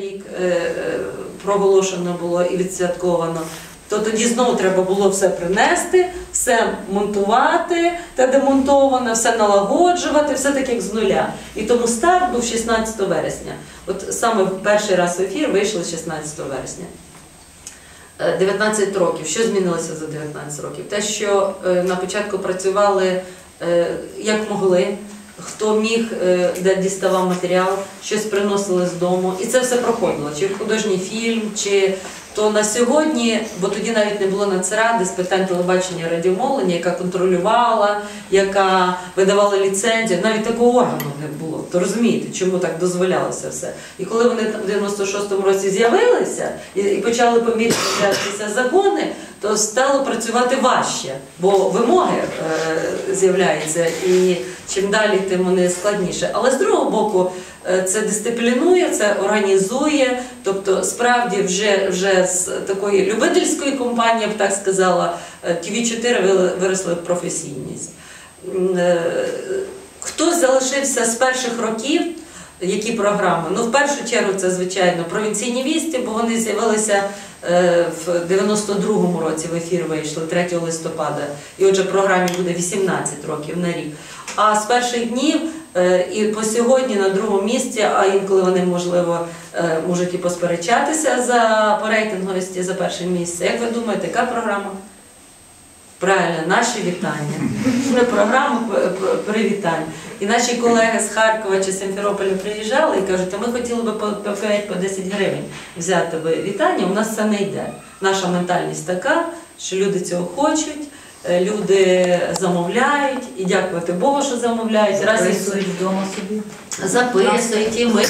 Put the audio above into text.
рік е, е, проголошено було і відсвятковано, то тоді знову треба було все принести, все монтувати, те демонтоване, все налагоджувати, все так як з нуля. І тому старт був 16 вересня. От саме в перший раз в ефір вийшли 16 вересня. Е, 19 років. Що змінилося за 19 років? Те, що е, на початку працювали е, як могли, хто міг, е, де діставав матеріал, щось приносили з дому. І це все проходило. Чи художній фільм, чи то на сьогодні, бо тоді навіть не було нацради з питань телебачення радіомовлення, яка контролювала, яка видавала ліцензію. Навіть такого органу не було. То розумієте, чому так дозволялося все. І коли вони там в 96-му році з'явилися і, і почали помірятися закони, то стало працювати важче, бо вимоги е, з'являються, і чим далі, тим вони складніше. Але з другого боку, е, це дисциплінує, це організує. Тобто, справді, вже, вже з такої любительської компанії, я б так сказала, тв 4 виросли в професійність. Е, Хто залишився з перших років? Які програми? Ну, в першу чергу, це звичайно провінційні вісті, бо вони з'явилися е, в 92-му році в ефір вийшли 3 листопада. І отже, програмі буде 18 років на рік. А з перших днів і по сьогодні на другому місці, а інколи вони можливо е, можуть і посперечатися за по рейтинговості за перше місце. Як ви думаєте, яка програма? Правильно, наші вітання. Ми програму привітань. І наші колеги з Харкова чи Симферополя приїжджали і кажуть, а ми хотіли би по, по 5 по 10 гривень взяти вітання. У нас це не йде. Наша ментальність така, що люди цього хочуть, е, люди замовляють, і дякувати Богу, що замовляють. Раз і Працюють вдома собі. записують, і ми